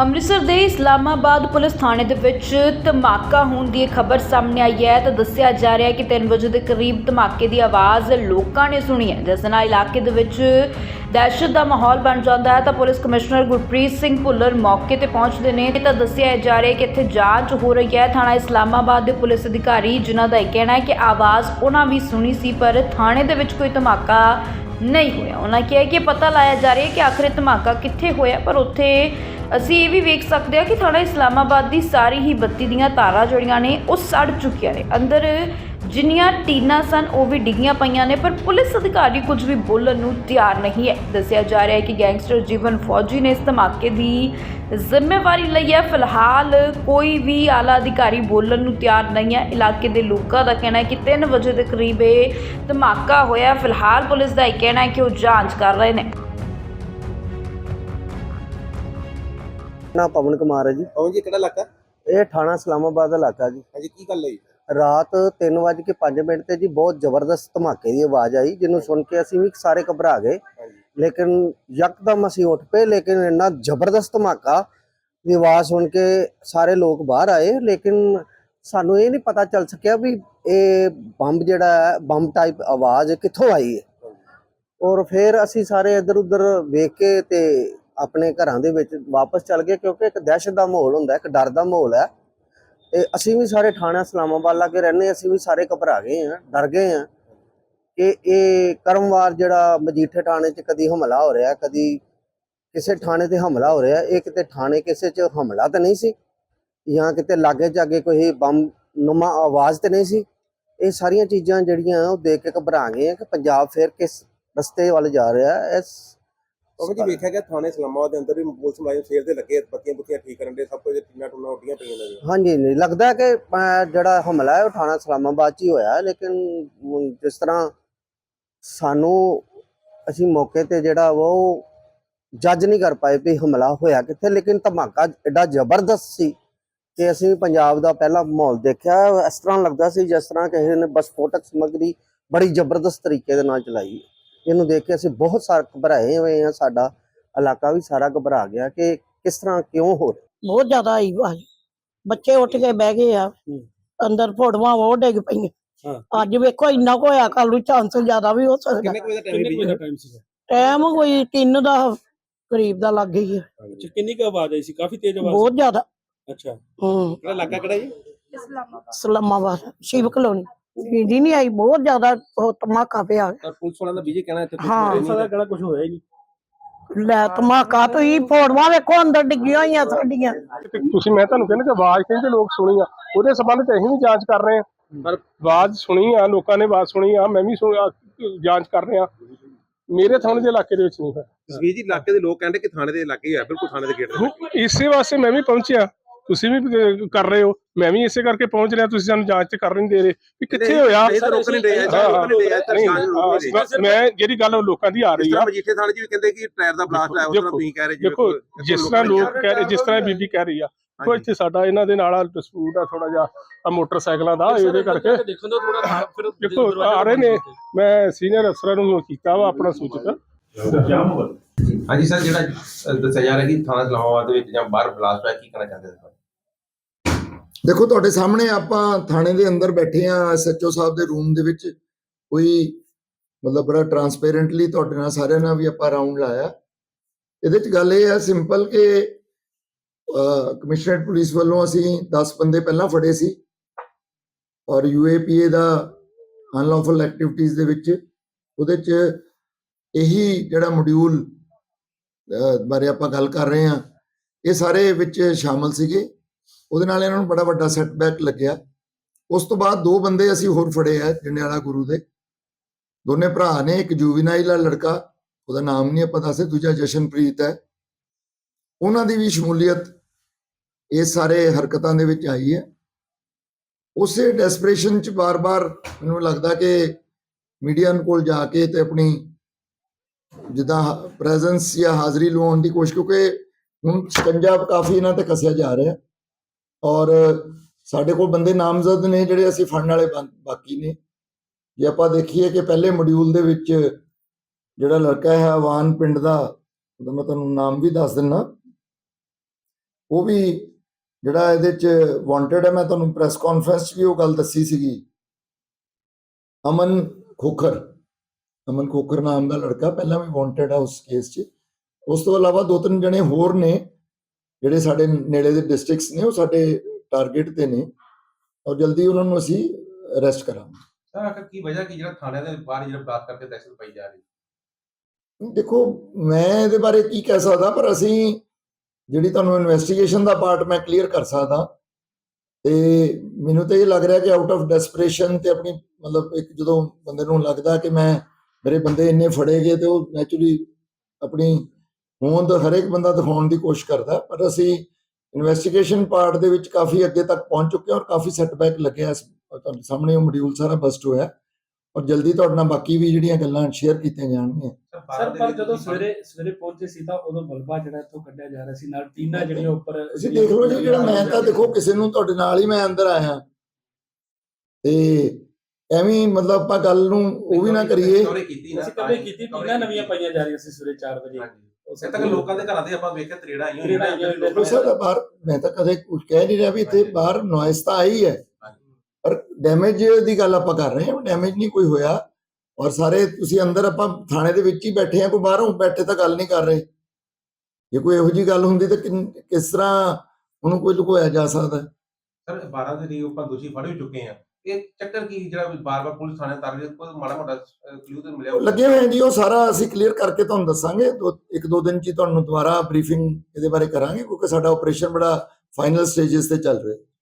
ਅੰਮ੍ਰਿਤਸਰ ਦੇ ਇਸਲਾਮਾਬਾਦ ਪੁਲਿਸ ਥਾਣੇ ਦੇ ਵਿੱਚ ਧਮਾਕਾ ਹੋਣ ਦੀ ਖਬਰ ਸਾਹਮਣੇ ਆਈ ਹੈ ਤਾਂ ਦੱਸਿਆ ਜਾ ਰਿਹਾ ਹੈ ਕਿ 3 ਵਜੇ ਦੇ ਕਰੀਬ ਧਮਾਕੇ ਦੀ ਆਵਾਜ਼ ਲੋਕਾਂ ਨੇ ਸੁਣੀ ਹੈ। ਜਿਸ ਨਾਲ ਇਲਾਕੇ ਦੇ ਵਿੱਚ ਦਹਿਸ਼ਤ ਦਾ ਮਾਹੌਲ ਬਣ ਜਾਂਦਾ ਹੈ ਤਾਂ ਪੁਲਿਸ ਕਮਿਸ਼ਨਰ ਗੁਰਪ੍ਰੀਤ ਸਿੰਘ ਭੁੱਲਰ ਮੌਕੇ ਤੇ ਪਹੁੰਚਦੇ ਨੇ ਤਾਂ ਦੱਸਿਆ ਜਾ ਰਿਹਾ ਹੈ ਕਿ ਇੱਥੇ ਜਾਂਚ ਹੋ ਰਹੀ ਹੈ। ਥਾਣਾ ਇਸਲਾਮਾਬਾਦ ਦੇ ਪੁਲਿਸ ਅਧਿਕਾਰੀ ਜਿਨ੍ਹਾਂ ਦਾ ਇਹ ਕਹਿਣਾ ਹੈ ਕਿ ਆਵਾਜ਼ ਉਹਨਾਂ ਵੀ ਸੁਣੀ ਸੀ, ਪਰ ਥਾਣੇ ਦੇ ਵਿੱਚ ਕੋਈ ਧਮਾਕਾ ਨਹੀਂ ਹੋਇਆ। ਉਹਨਾਂ ਕਿਹਾ ਕਿ ਪਤਾ ਲਾਇਆ ਜਾ ਰਿਹਾ ਹੈ ਕਿ ਆਖਰ ਧਮਾਕਾ ਕਿੱਥੇ ਹੋਇਆ, ਪਰ ਉੱਥੇ ਅਸੀਂ ਇਹ ਵੀ ਵੇਖ ਸਕਦੇ ਹਾਂ ਕਿ ਥਾਣਾ ਇਸਲਾਮਾਬਾਦ ਦੀ ਸਾਰੀ ਹੀ ਬੱਤੀ ਦੀਆਂ ਤਾਰਾਂ ਜਿਹੜੀਆਂ ਨੇ ਉਹ ਸੜ ਚੁੱਕੀਆਂ ਨੇ। ਅੰਦਰ ਜਿੰਨੀਆਂ ਟੀਨਾਂ ਸਨ, ਉਹ ਵੀ ਡਿੱਗੀਆਂ ਪਈਆਂ ਨੇ, ਪਰ ਪੁਲਿਸ ਅਧਿਕਾਰੀ ਕੁਝ ਵੀ ਬੋਲਣ ਨੂੰ ਤਿਆਰ ਨਹੀਂ ਹੈ। ਦੱਸਿਆ ਜਾ ਰਿਹਾ ਹੈ ਕਿ ਗੈਂਗਸਟਰ ਜੀਵਨ ਫੌਜੀ ਨੇ ਇਸ ਧਮਾਕੇ ਦੀ ਜ਼ਿੰਮੇਵਾਰੀ ਲਈ ਹੈ। ਫਿਲਹਾਲ ਕੋਈ ਵੀ ਆਲਾ ਅਧਿਕਾਰੀ ਬੋਲਣ ਨੂੰ ਤਿਆਰ ਨਹੀਂ ਹੈ। ਇਲਾਕੇ ਦੇ ਲੋਕਾਂ ਦਾ ਕਹਿਣਾ ਹੈ ਕਿ 3 ਵਜੇ ਦੇ ਕਰੀਬ ਇਹ ਧਮਾਕਾ ਹੋਇਆ ਫਿਲਹਾਲ ਪੁਲਿਸ ਦਾ ਇਹ ਕਹਿਣਾ ਹੈ ਕਿ ਉਹ ਜਾਂਚ ਕਰ ਰਹੇ ਨੇ। ਨਾ ਪਵਨ ਕੁਮਾਰ ਹੈ ਜੀ। ਕੌਣ ਜੀ ਕਿਹੜਾ ਇਲਾਕਾ? ਇਹ ਥਾਣਾ ਇਸਲਾਮਾਬਾਦ ਦਾ ਇਲਾਕਾ ਜੀ। ਹਾਂਜੀ ਕੀ ਗੱਲ ਹੋਈ? ਰਾਤ 3:05 ਮਿੰਟ ਤੇ ਜੀ ਬਹੁਤ ਜ਼ਬਰਦਸਤ ਧਮਾਕੇ ਦੀ ਆਵਾਜ਼ ਆਈ ਜਿਹਨੂੰ ਸੁਣ ਕੇ ਅਸੀਂ ਵੀ ਸਾਰੇ ਘਬਰਾ ਗਏ। ਲੇਕਿਨ ਯਕਦਮ ਅਸੀਂ ਉੱਠ ਪਏ ਲੇਕਿਨ ਇੰਨਾ ਜ਼ਬਰਦਸਤ ਧਮਾਕਾ ਦੀ ਆਵਾਜ਼ ਸੁਣ ਕੇ ਸਾਰੇ ਲੋਕ ਬਾਹਰ ਆਏ। ਲੇਕਿਨ ਸਾਨੂੰ ਇਹ ਨਹੀਂ ਪਤਾ ਚੱਲ ਸਕਿਆ ਵੀ ਇਹ ਬੰਬ ਜਿਹੜਾ ਹੈ ਬੰਬ ਟਾਈਪ ਆਵਾਜ਼ ਕਿੱਥੋਂ ਆਈ ਹੈ। ਔਰ ਫਿਰ ਅਸੀਂ ਸਾਰੇ ਇੱਧਰ ਉੱਧਰ ਵੇਖ ਕੇ ਤੇ ਆਪਣੇ ਘਰਾਂ ਦੇ ਵਿੱਚ ਵਾਪਸ ਚੱਲ ਗਏ, ਕਿਉਂਕਿ ਇੱਕ ਦਹਿਸ਼ਤ ਦਾ ਮਾਹੌਲ ਹੁੰਦਾ ਇੱਕ ਡਰ ਦਾ ਮਾਹੌਲ ਹੈ। ਤੇ ਅਸੀਂ ਵੀ ਸਾਰੇ ਥਾਣਾ ਇਸਲਾਮਾਬਾਦ ਲਾਗੇ ਰਹਿੰਦੇ ਅਸੀਂ ਵੀ ਸਾਰੇ ਘਬਰਾ ਗਏ ਹਾਂ, ਡਰ ਗਏ ਹਾਂ ਕਿ ਇਹ ਕਰਮਵਾਰ ਜਿਹੜਾ ਮਜੀਠੇ ਥਾਣੇ 'ਚ ਕਦੀ ਹਮਲਾ ਹੋ ਰਿਹਾ, ਕਦੀ ਕਿਸੇ ਥਾਣੇ ਤੇ ਹਮਲਾ ਹੋ ਰਿਹਾ, ਇਹ ਕਿਤੇ ਥਾਣੇ ਕਿਸੇ 'ਚ ਹਮਲਾ ਤਾਂ ਨਹੀਂ ਸੀ? ਜਾਂ ਕਿਤੇ ਲਾਗੇ ਜਾਗੇ ਕੋਈ ਬੰਮ ਨੁਮਾ ਆਵਾਜ਼ ਤੇ ਨਹੀਂ ਸੀ? ਇਹ ਸਾਰੀਆਂ ਚੀਜ਼ਾਂ ਜਿਹੜੀਆਂ ਉਹ ਦੇਖ ਕੇ ਘਬਰਾ ਗਏ ਆ ਕਿ ਪੰਜਾਬ ਫਿਰ ਕਿਸ ਰਸਤੇ ਵੱਲ ਜਾ ਰਿਹਾ ਇਸ ਉਹ ਜੀ ਵੇਖਿਆ ਗਿਆ ਥਾਣੇ ਇਸਲਾਮਾਬਾਦ ਦੇ ਅੰਦਰ ਵੀ ਪੁਲਿਸ ਮੁਲਾਜ਼ਮ ਸੇਲ ਤੇ ਲੱਗੇ ਬੱਤੀਆਂ ਬੁੱਤੀਆਂ ਠੀਕ ਕਰਨ ਦੇ ਸਭ ਕੁਝ ਟੀਨਾ ਟੂਨਾ ਉੱਡੀਆਂ ਪਈਆਂ ਨੇ ਹਾਂਜੀ ਨਹੀਂ ਲੱਗਦਾ ਕਿ ਅਹ, ਜਿਹੜਾ ਹਮਲਾ ਹੈ ਉਹ ਥਾਣਾ ਇਸਲਾਮਾਬਾਦ 'ਚ ਹੀ ਹੋਇਆ ਹੈ, ਲੇਕਿਨ ਹੁਣ ਜਿਸ ਤਰ੍ਹਾਂ ਸਾਨੂੰ ਅਸੀਂ ਮੌਕੇ ਤੇ ਜਿਹੜਾ ਵਾ ਉਹ ਜੱਜ ਨਹੀਂ ਕਰ ਪਾਏ ਵੀ ਹਮਲਾ ਹੋਇਆ ਕਿੱਥੇ ਲੇਕਿਨ ਧਮਾਕਾ ਐਡਾ ਜ਼ਬਰਦਸਤ ਸੀ ਕਿ ਅਸੀਂ ਪੰਜਾਬ ਦਾ ਪਹਿਲਾ ਮਾਹੌਲ ਦੇਖਿਆ। ਇਸ ਤਰ੍ਹਾਂ ਲੱਗਦਾ ਸੀ ਜਿਸ ਤਰ੍ਹਾਂ ਕਿਸੇ ਨੇ ਵਿਸਫੋਟਕ ਸਮੱਗਰੀ ਬੜੀ ਜ਼ਬਰਦਸਤ ਤਰੀਕੇ ਦੇ ਨਾਲ ਚਲਾਈ ਹੈ। ਇਹਨੂੰ ਦੇਖ ਕੇ ਅਸੀਂ ਬਹੁਤ ਸਾਰੇ ਘਬਰਾਏ ਹੋਏ ਹਾਂ ਸਾਡਾ ਇਲਾਕਾ ਵੀ ਸਾਰਾ ਘਬਰਾ ਗਿਆ ਕਿ ਕਿਸ ਤਰ੍ਹਾਂ ਕਿਉਂ ਹੋ ਰਿਹਾ। ਬਹੁਤ ਜ਼ਿਆਦਾ ਆਈ ਆਵਾਜ਼ ਬੱਚੇ ਉੱਠ ਕੇ ਬਹਿ ਗਏ ਆ। ਅੰਦਰ ਫੋਟੋਆਂ ਉਹ ਡਿੱਗ ਪਈਆਂ। ਅੱਜ ਵੇਖੋ ਇੰਨਾ ਕੁ ਹੋਇਆ ਕੱਲ ਨੂੰ ਚਾਂਸ ਜ਼ਿਆਦਾ ਵੀ ਹੋ ਸਕਦਾ। ਕਿੰਨੇ ਕੁ ਵਜੇ ਦਾ ਟਾਈਮ ਸੀਗਾ? ਕੋਈ 3 ਦਾ ਕਰੀਬ ਦਾ ਲੱਗ ਗਈ ਹੈ ਕਿੰਨੀ ਕੁ ਆਵਾਜ਼ ਆਈ ਸੀ? ਕਾਫੀ ਤੇਜ਼ ਆਵਾਜ਼ ਬਹੁਤ ਜ਼ਿਆਦਾ। ਅੱਛਾ। ਹੂੰ। ਕਿਹੜਾ ਇਲਾਕਾ ਕਿਹੜਾ ਜੀ? ਸਲਾਮਾਬਾਦ ਸ਼ਿਵ ਕਲੋਨੀ। ਨੀਂਦ ਨਹੀਂ ਆਈ ਬਹੁਤ ਜ਼ਿਆਦਾ ਉਹ ਧਮਾਕਾ ਪਿਆ ਤਾਂ ਪੁਲਿਸ ਵਾਲਿਆਂ ਦਾ ਵਿਜੇ ਕਹਿਣਾ ਇੱਥੇ ਕੁਛ ਹਾਂ। ਹੋਇਆ ਨਹੀਂ। ਸਾਡਾ ਕਿਹੜਾ ਕੁਝ ਹੋਇਆ ਹੀ ਨਹੀਂ ਲੈ ਧਮਾਕਾ ਤੁਸੀਂ ਫੋਟੋਆਂ ਵੇਖੋ ਅੰਦਰ ਡਿੱਗੀਆਂ ਹੋਈਆਂ ਸਾਡੀਆਂ ਤੇ ਤੁਸੀਂ ਮੈਂ ਤੁਹਾਨੂੰ ਕਹਿੰਦਾ ਕਿ ਆਵਾਜ਼ ਕਹਿੰਦੇ ਲੋਕ ਸੁਣੀ ਆ ਉਹਦੇ ਸੰਬੰਧ ਚ ਅਸੀਂ ਵੀ ਜਾਂਚ ਕਰ ਰਹੇ ਹਾਂ ਪਰ ਆਵਾਜ਼ ਸੁਣੀ ਆ ਲੋਕਾਂ ਨੇ ਆਵਾਜ਼ ਸੁਣੀ ਆ ਮੈਂ ਵੀ ਸੁਣੀ ਆ, ਜਾਂਚ ਕਰ ਰਿਹਾ ਮੇਰੇ ਥਾਣੇ ਦੇ ਇਲਾਕੇ ਦੇ ਵਿੱਚ ਨਹੀਂ ਹੈ ਜਸਵੀਰ ਜੀ ਇਲਾਕੇ ਦੇ ਲੋਕ ਕਹਿੰਦੇ ਕਿ ਥਾਣੇ ਦੇ ਇਲਾਕੇ ਹੀ ਹੋਇਆ ਬਿਲਕੁਲ ਥਾਣੇ ਦੇ ਗੇਟ ਦੇ ਲਾਗੇ। ਇਸੇ ਵਾਸਤੇ ਮੈਂ ਵੀ ਪਹੁੰਚਿਆ ਤੁਸੀਂ ਵੀ ਅਹ, ਕਰ ਰਹੇ ਹੋ। ਮੈਂ ਵੀ ਇਸੇ ਕਰਕੇ ਪਹੁੰਚ ਰਿਹਾ ਤੁਸੀਂ ਸਾਨੂੰ ਜਾਂਚ ਤੇ ਕਰਨ ਨਹੀਂ ਦੇ ਰਹੇ ਵੀ ਕਿੱਥੇ ਹੋਇਆ? ਇਹ ਤਾਂ ਰੋਕ ਨਹੀਂ ਰਹੇ ਹਾਂ, ਹਾਂ, ਰੋਕ ਨਹੀਂ ਰਹੇ ਤਾਂ ਨਹੀਂ, ਸ਼ਾਨ ਰੋਕ ਨਹੀਂ ਰਹੇ ਹਾਂ, ਮੈਂ ਜਿਹੜੀ ਗੱਲ ਉਹ ਲੋਕਾਂ ਦੀ ਆ ਰਹੀ ਤਰ੍ਹਾਂ ਆ ਮਜੀਠੇ ਥਾਣੇ 'ਚ ਵੀ ਕਹਿੰਦੇ ਕਿ ਟਾਇਰ ਦਾ ਬਲਾਸਟ ਆਇਆ ਉਸ ਤਰ੍ਹਾਂ ਦੇਖੋ, ਤੁਸੀਂ ਕਹਿ ਰਹੇ ਜੀ ਦੇਖੋ ਜਿਸ ਤਰ੍ਹਾਂ ਲੋਕ ਕਹਿ ਰਹੇ ਜਿਸ ਤਰ੍ਹਾਂ ਇਹ ਬੀਬੀ ਕਹਿ ਰਹੀ ਆ ਕੋਈ ਇੱਥੇ ਸਾਡਾ ਇਹਨਾਂ ਦੇ ਨਾਲ ਡਿਸਪਿਊਟ ਆ ਥੋੜਾ ਜਿਹਾ ਆ ਮੋਟਰਸਾਈਕਲਾਂ ਦਾ ਇਹਦੇ ਕਰਕੇ। ਦੇਖਣ ਦਾ ਥੋੜਾ ਫਿਰ ਦੇਖੋ ਆ ਰਹੇ ਨੇ ਮੈਂ ਸੀਨੀਅਰ ਅਫਸਰਾਂ ਨੂੰ ਕੀਤਾ ਵਾ ਆਪਣਾ ਸੂਚਿਤ। ਹਾਂਜੀ ਸਰ ਜਿਹੜਾ ਅ, ਦੱਸਿਆ ਜਾ ਰਿਹਾ ਕਿ ਥਾਣਾ ਇਸਲਾਮਾਬਾਦ ਦੇ ਵਿੱਚ ਜਾਂ ਬਾਹਰ ਬਲਾਸਟ ਹੋਇਆ ਕੀ ਕਹਿਣਾ ਚਾਹੁੰਦੇ ਹੋ ਦੇਖੋ, ਤੁਹਾਡੇ ਸਾਹਮਣੇ ਆਪਾਂ ਥਾਣੇ ਦੇ ਅੰਦਰ ਬੈਠੇ ਆ ਐਸਐਚਓ ਸਾਹਿਬ ਦੇ ਰੂਮ ਦੇ ਵਿੱਚ। ਕੋਈ ਮਤਲਬ ਬੜਾ ਟਰਾਂਸਪੇਰੈਂਟਲੀ ਤੁਹਾਡੇ ਨਾਲ ਸਾਰਿਆਂ ਨਾਲ ਵੀ ਆਪਾਂ ਰਾਉਂਡ ਲਾਇਆ। ਇਹਦੇ ਚ ਗੱਲ ਇਹ ਹੈ ਸਿੰਪਲ ਕਿ ਕਮਿਸ਼ਨਰੇਟ ਪੁਲਿਸ ਵੱਲੋਂ ਅਸੀਂ 10 ਬੰਦੇ ਪਹਿਲਾਂ ਫੜੇ ਸੀ। ਔਰ ਯੂਏਪੀਏ ਦਾ ਅਨਲੌਫਲ ਐਕਟੀਵਿਟੀਜ਼ ਦੇ ਵਿੱਚ ਉਹਦੇ ਚ ਇਹੀ ਜਿਹੜਾ ਮੋਡਿਊਲ ਬਾਰੇ ਆਪਾਂ ਗੱਲ ਕਰ ਰਹੇ ਹਾਂ, ਇਹ ਸਾਰੇ ਵਿੱਚ ਸ਼ਾਮਲ ਸੀਗੇ। ਉਹਦੇ ਨਾਲ ਇਹਨਾਂ ਨੂੰ ਬੜਾ ਵੱਡਾ ਸੈਟਬੈਕ ਲੱਗਿਆ। ਉਸ ਤੋਂ ਬਾਅਦ ਦੋ ਬੰਦੇ ਅਸੀਂ ਹੋਰ ਫੜੇ ਆ ਜੰਡਿਆਲਾ ਗੁਰੂ ਦੇ। ਦੋਨੇ ਭਰਾ ਨੇ, ਇੱਕ ਜੂਵੀਨਾਈਲ ਆ ਲੜਕਾ, ਉਹਦਾ ਨਾਮ ਨਹੀਂ ਆਪਾਂ ਦੱਸੇ ਦੂਜਾ ਜਸ਼ਨਪ੍ਰੀਤ ਹੈ। ਉਹਨਾਂ ਦੀ ਵੀ ਸ਼ਮੂਲੀਅਤ ਇਹ ਸਾਰੇ ਹਰਕਤਾਂ ਦੇ ਵਿੱਚ ਆਈ ਹੈ। ਉਸੇ ਡੈਸਪਰੇਸ਼ਨ ਚ ਬਾਰ-ਬਾਰ ਮੈਨੂੰ ਲੱਗਦਾ ਕਿ ਮੀਡੀਆ ਕੋਲ ਜਾ ਕੇ ਤੇ ਆਪਣੀ ਜਿੱਦਾਂ ਪ੍ਰੈਜ਼ੈਂਸ ਜਾਂ ਹਾਜ਼ਰੀ ਲਵਾਉਣ ਦੀ ਕੋਸ਼ਿਸ਼, ਕਿਉਂਕਿ ਹੁਣ ਸ਼ਿਕੰਜਾ ਕਾਫੀ ਇਹਨਾਂ ਤੇ ਕੱਸਿਆ ਜਾ ਰਿਹਾ। ਔਰ ਸਾਡੇ ਕੋਲ ਬੰਦੇ ਨਾਮਜ਼ਦ ਨੇ ਜਿਹੜੇ ਅਸੀਂ ਫੜਨ ਵਾਲੇ ਬਾ- ਬਾਕੀ ਨੇ। ਜੇ ਆਪਾਂ ਦੇਖੀਏ ਕਿ ਪਹਿਲੇ ਮੋਡਿਊਲ ਦੇ ਵਿੱਚ ਜਿਹੜਾ ਲੜਕਾ ਹੈ, ਆਵਾਨ ਪਿੰਡ ਦਾ, ਉਹਦਾ ਮੈਂ ਤੁਹਾਨੂੰ ਨਾਮ ਵੀ ਦੱਸ ਦਿੰਨਾ। ਉਹ ਵੀ ਜਿਹੜਾ ਇਹਦੇ ਚ ਵਾਂਟਡ ਹੈ, ਮੈਂ ਤੁਹਾਨੂੰ ਪ੍ਰੈਸ ਕਾਨਫਰੰਸ 'ਚ ਵੀ ਉਹ ਗੱਲ ਦੱਸੀ ਸੀਗੀ। ਅਮਨ ਖੋਖਰ। ਅਮਨ ਖੋਖਰ ਨਾਮ ਦਾ ਲੜਕਾ ਪਹਿਲਾਂ ਵੀ ਵਾਂਟਡ ਆ ਉਸ ਕੇਸ 'ਚ। ਉਸ ਤੋਂ ਇਲਾਵਾ ਦੋ ਤਿੰਨ ਜਣੇ ਹੋਰ ਨੇ। ਜਿਹੜੇ ਸਾਡੇ ਨੇੜੇ ਦੇ ਡਿਸਟ੍ਰਿਕਟਸ ਨੇ ਉਹ ਸਾਡੇ ਟਾਰਗੇਟ ਤੇ ਨੇ। ਔਰ ਜਲਦੀ ਉਹਨਾਂ ਨੂੰ ਅਸੀਂ ਅਰੈਸਟ ਕਰਾਂਗੇ। ਸਰ ਆਖਰ ਕੀ ਵਜ੍ਹਾ ਕੀ ਜਿਹੜਾ ਥਾਣਿਆਂ ਦੇ ਬਾਹਰ ਜਿਹੜਾ ਬਾਤ ਕਰਕੇ ਦਹਿਸ਼ਤ ਪਾਈ ਜਾ ਰਹੀ? ਦੇਖੋ ਮੈਂ ਇਹਦੇ ਬਾਰੇ ਕੀ ਕਹਿ ਸਕਦਾ ਪਰ ਅਸੀਂ ਜਿਹੜੀ ਤੁਹਾਨੂੰ ਇਨਵੈਸਟੀਗੇਸ਼ਨ ਦਾ ਪਾਰਟ ਮੈਂ ਕਲੀਅਰ ਕਰ ਸਕਦਾ ਤੇ ਮੈਨੂੰ ਤਾਂ ਇਹ ਲੱਗ ਰਿਹਾ ਕਿ ਆਊਟ ਆਫ ਡੈਸਪਰੇਸ਼ਨ ਤੇ ਆਪਣੀ ਮਤਲਬ ਇੱਕ ਜਦੋਂ ਬੰਦੇ ਨੂੰ ਲੱਗਦਾ ਕਿ ਮੈਂ ਮੇਰੇ ਬੰਦੇ ਇੰਨੇ ਫੜੇ ਗਏ ਤੇ ਉਹ ਨੈਚੁਰਲੀ ਆਪਣੀ ਹੋਂਦ ਹਰੇਕ ਬੰਦਾ ਦਿਖਾਉਣ ਦੀ ਕੋਸ਼ਿਸ਼ ਕਰਦਾ ਪਰ ਅਸੀਂ ਇਨਵੈਸਟੀਗੇਸ਼ਨ ਪਾਰਟ ਦੇ ਵਿੱਚ ਕਾਫੀ ਅੱਗੇ ਤੱਕ ਪਹੁੰਚ ਚੁੱਕੇ ਹਾਂ ਔਰ ਕਾਫੀ ਸੈਟਬੈਕ ਲੱਗਿਆ ਇਸ- ਤੁਹਾਡੇ ਸਾਹਮਣੇ ਉਹ ਮੋਡਿਊਲ ਸਾਰਾ ਬਸਟ ਹੋਇਆ ਔਰ ਜਲਦੀ ਤੁਹਾਡੇ ਨਾਲ ਬਾਕੀ ਵੀ ਜਿਹੜੀਆਂ ਗੱਲਾਂ ਸ਼ੇਅਰ ਕੀਤੀਆਂ ਜਾਣਗੀਆਂ। ਸਰ ਪਰ ਜਦੋਂ ਸਵੇਰੇ ਸਵੇਰੇ ਪਹੁੰਚੇ ਸੀ ਤਾਂ ਉਦੋਂ ਮਲਬਾ ਜਿਹੜਾ ਇੱਥੋਂ ਕੱਢਿਆ ਜਾ ਰਿਹਾ ਸੀ ਨਾਲ ਟੀਨਾ ਜਿਹੜੀਆਂ ਉੱਪਰ ਤੁਸੀਂ ਦੇਖ ਲਓ ਜੀ ਜਿਹੜਾ ਮੈਂ ਤਾਂ ਦੇਖੋ ਕਿਸੇ ਨੂੰ ਤੁਹਾਡੇ ਨਾਲ ਹੀ ਮੈਂ ਅੰਦਰ ਆਇਆ ਤੇ ਐਵੇਂ ਮਤਲਬ ਆਪਾਂ ਗੱਲ ਨੂੰ ਉਹ ਵੀ ਨਾ ਕਰੀਏ। ਅਸੀਂ ਕਦੇ ਕੀਤੀ ਟੀਨਾ ਨਵੀਆਂ ਪਾਈਆਂ ਜਾ ਰਹੀਆਂ ਸੀ ਸਵੇਰੇ 4 ਵਜੇ। ਉਸੇ ਤੱਕ ਲੋਕਾਂ ਦੇ ਘਰਾਂ ਦੇ ਆਪਾਂ ਵੇਖਿਆ ਤਰੇੜਾ ਆਈਆਂ ਦੇਖੋ ਸਰ ਬਾਹਰ ਮੈਂ ਤਾਂ ਕਦੇ ਕੁਝ ਕਹਿ ਨਹੀਂ ਰਿਹਾ ਵੀ ਇੱਥੇ ਬਾਹਰ ਨੋਇਸ ਤਾਂ ਆਈ ਹੈ। ਪਰ ਡੈਮੇਜ ਦੀ ਗੱਲ ਆਪਾਂ ਕਰ ਰਹੇ ਹਾਂ। ਡੈਮੇਜ ਨਹੀਂ ਕੋਈ ਹੋਇਆ। ਔਰ ਸਾਰੇ ਤੁਸੀਂ ਅੰਦਰ ਆਪਾਂ ਥਾਣੇ ਦੇ ਵਿੱਚ ਹੀ ਬੈਠੇ ਆ ਕੋਈ ਬਾਹਰੋਂ ਬੈਠੇ ਤਾਂ ਗੱਲ ਨਹੀਂ ਕਰ ਰਹੇ। ਜੇ ਕੋਈ ਇਹੋ ਜੀ ਗੱਲ ਹੁੰਦੀ ਤਾਂ ਕਿਸ ਤਰ੍ਹਾਂ ਉਹਨੂੰ ਕੋਈ ਲੁਕੋਇਆ ਜਾ ਸਕਦਾ? ਸਰ 12 ਦੇ ਲਈ ਆਪਾਂ ਦੋਸ਼ੀ ਫੜ ਵੀ ਚੁੱਕੇ ਆ ਇਹ ਚੱਕਰ ਕੀ ਜਿਹੜਾ ਬਾਰ-ਬਾਰ ਪੁਲਿਸ ਥਾਣੇ ਤਰ ਕੋਈ ਮਾੜਾ ਮੋਟਾ ਕਲੂ ਤੇ ਮਿਲਿਆ ਲੱਗੇ ਹੋਏ ਜੀ, ਉਹ ਸਾਰਾ ਅਸੀਂ ਕਲੀਅਰ ਕਰਕੇ ਤੁਹਾਨੂੰ ਦੱਸਾਂਗੇ। ਇੱਕ ਦੋ ਦਿਨ ਚ ਤੁਹਾਨੂੰ ਦੁਬਾਰਾ ਬਰੀਫਿੰਗ ਇਹਦੇ ਬਾਰੇ ਕਰਾਂਗੇ, ਕਿਉਂਕਿ ਸਾਡਾ ਆਪਰੇਸ਼ਨ ਬੜਾ ਫਾਈਨਲ ਸਟੇजेस ਤੇ ਚੱਲ ਰਿਹਾ।